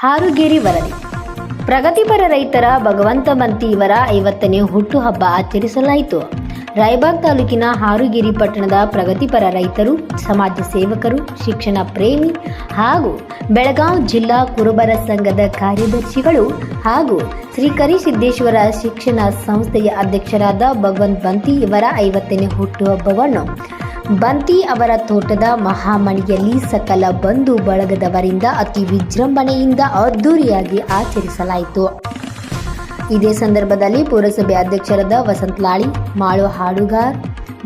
ಹಾರುಗೇರಿ ವರದಿ. ಪ್ರಗತಿಪರ ರೈತರ ಭಗವಂತ ಮಂತಿ ಇವರ ಐವತ್ತನೇ ಹುಟ್ಟುಹಬ್ಬ ಆಚರಿಸಲಾಯಿತು. ರಾಯಬಾಗ್ ತಾಲೂಕಿನ ಹಾರುಗಿರಿ ಪಟ್ಟಣದ ಪ್ರಗತಿಪರ ರೈತರು, ಸಮಾಜ ಸೇವಕರು, ಶಿಕ್ಷಣ ಪ್ರೇಮಿ ಹಾಗೂ ಬೆಳಗಾವಿ ಜಿಲ್ಲಾ ಕುರುಬರ ಸಂಘದ ಕಾರ್ಯದರ್ಶಿಗಳು ಹಾಗೂ ಶ್ರೀ ಕರಿಸಿದ್ದೇಶ್ವರ ಶಿಕ್ಷಣ ಸಂಸ್ಥೆಯ ಅಧ್ಯಕ್ಷರಾದ ಭಗವಂತ್ ಬಂತಿ ಇವರ ಐವತ್ತನೇ ಹುಟ್ಟುಹಬ್ಬವನ್ನು ಬಂತಿ ಅವರ ತೋಟದ ಮಹಾಮಣಿಯಲ್ಲಿ ಸಕಲ ಬಂಧು ಬಳಗದವರಿಂದ ಅತಿ ವಿಜೃಂಭಣೆಯಿಂದ ಅದ್ದೂರಿಯಾಗಿ ಆಚರಿಸಲಾಯಿತು. ಇದೇ ಸಂದರ್ಭದಲ್ಲಿ ಪುರಸಭೆ ಅಧ್ಯಕ್ಷರಾದ ವಸಂತಲಾಳಿ ಮಾಳು ಹಾಡುಗಾರ್,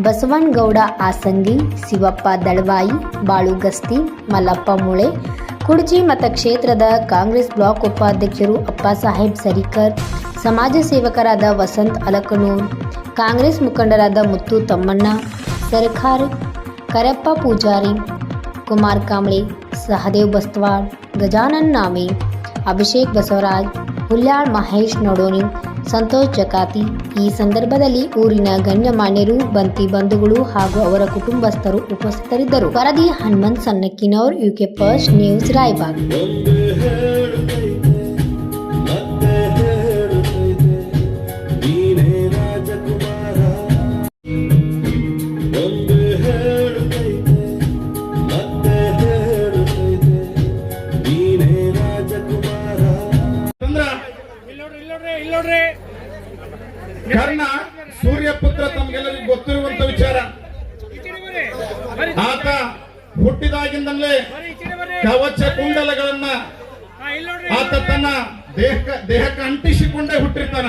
ಬಸವನಗೌಡ ಆಸಂಗಿ, ಶಿವಪ್ಪ ದಳವಾಯಿ, ಬಾಳು ಗಸ್ತಿ, ಮಲ್ಲಪ್ಪ ಮುಳೆ ಕುಡ್ಜಿ ಮತಕ್ಷೇತ್ರದ ಕಾಂಗ್ರೆಸ್ ಬ್ಲಾಕ್ ಉಪಾಧ್ಯಕ್ಷರು ಅಪ್ಪಸಾಹೇಬ್ ಸರಿಕರ್, ಸಮಾಜ ಸೇವಕರಾದ ವಸಂತ್ ಅಲಕನೂರ್, ಕಾಂಗ್ರೆಸ್ ಮುಖಂಡರಾದ ಮುತ್ತು ತಮ್ಮಣ್ಣ ಸರ್ಕಾರ್ ಕರಪ್ಪ ಪೂಜಾರಿ ಕುಮಾರ್ ಕಾಂಬ್ಳೆ ಸಹದೇವ್ ಬಸ್ತವಾಡ್ ಗಜಾನನ್ ನಾಮೆ ಅಭಿಷೇಕ್ ಬಸವರಾಜ್ ಹುಲ್ಯಾಳ್ ಮಹೇಶ್ ನಡೋನಿ ಸಂತೋಷ್ ಜಕಾತಿ ಈ ಸಂದರ್ಭದಲ್ಲಿ ಊರಿನ ಗಣ್ಯಮಾನ್ಯರು, ಬಂತಿ ಬಂಧುಗಳು ಹಾಗೂ ಅವರ ಕುಟುಂಬಸ್ಥರು ಉಪಸ್ಥಿತರಿದ್ದರು. ವರದಿ Hanumant Sannakkinavar UK first news Raibag. ಇಲ್ಲೋಡ್ರಿ Karna, ಸೂರ್ಯಪುತ್ರ ತಮ್ಗೆಲ್ಲರಿಗೂ ಗೊತ್ತಿರುವಂತ ವಿಚಾರ. ಆತ ಹುಟ್ಟಿದಾಗಿಂದಲೇ ಕವಚ ಕುಂಡಲಗಳನ್ನ ಆತ ತನ್ನ ದೇಹಕ್ಕೆ ದೇಹಕ್ಕೆ ಅಂಟಿಸಿಕೊಂಡೇ ಹುಟ್ಟಿರ್ತಾನ.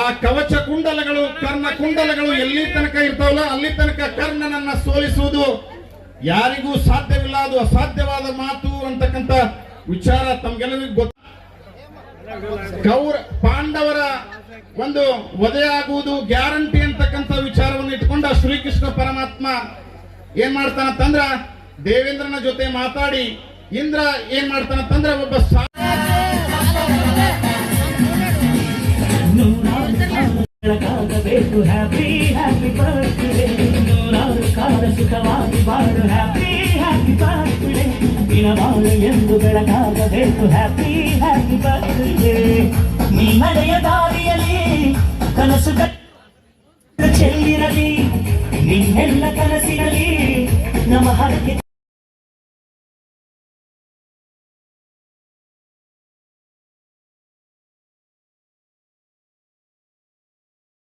ಆ ಕವಚ ಕುಂಡಲಗಳು, ಕರ್ಣ ಕುಂಡಲಗಳು ಎಲ್ಲಿ ತನಕ ಇರ್ತಾವಲ್ಲ, ಅಲ್ಲಿ ತನಕ ಕರ್ಣನನ್ನ ಸೋಲಿಸುವುದು ಯಾರಿಗೂ ಸಾಧ್ಯವಿಲ್ಲ, ಅದು ಅಸಾಧ್ಯವಾದ ಮಾತು ಅಂತಕ್ಕಂತ ವಿಚಾರ ತಮ್ಗೆಲ್ಲರಿಗೂ ಗೊತ್ತ ಕೌರ ಪಾಂಡವರ ಒಂದು ವಧೆಯಾಗುವುದು ಗ್ಯಾರಂಟಿ ಅಂತಕ್ಕಂಥ ವಿಚಾರವನ್ನು ಇಟ್ಕೊಂಡ ಶ್ರೀಕೃಷ್ಣ ಪರಮಾತ್ಮ ಏನ್ ಮಾಡ್ತಾನಂತಂದ್ರ ದೇವೇಂದ್ರನ ಜೊತೆ ಮಾತಾಡಿ ಇಂದ್ರ ಏನ್ ಮಾಡ್ತಾನಂತಂದ್ರ ಒಬ್ಬ ಸುಖವಾಗಿ ಬಾಳು. ಹ್ಯಾಪಿ ಹ್ಯಾಪಿ ಎಂದು ಬೆಳಕಾಗಬೇಕು ಹ್ಯಾಪಿ ಹ್ಯಾಪಿ ಬರ್ತ್ಡೇ ನೀ ನಡೆಯ ದಾರಿಯಲ್ಲಿ ಕನಸು ಚೆಲ್ಲಿರಲಿ. ನಿನ್ನೆಲ್ಲ ಕನಸಿನಲ್ಲಿ ನಮ್ಮ ಹರಕೆ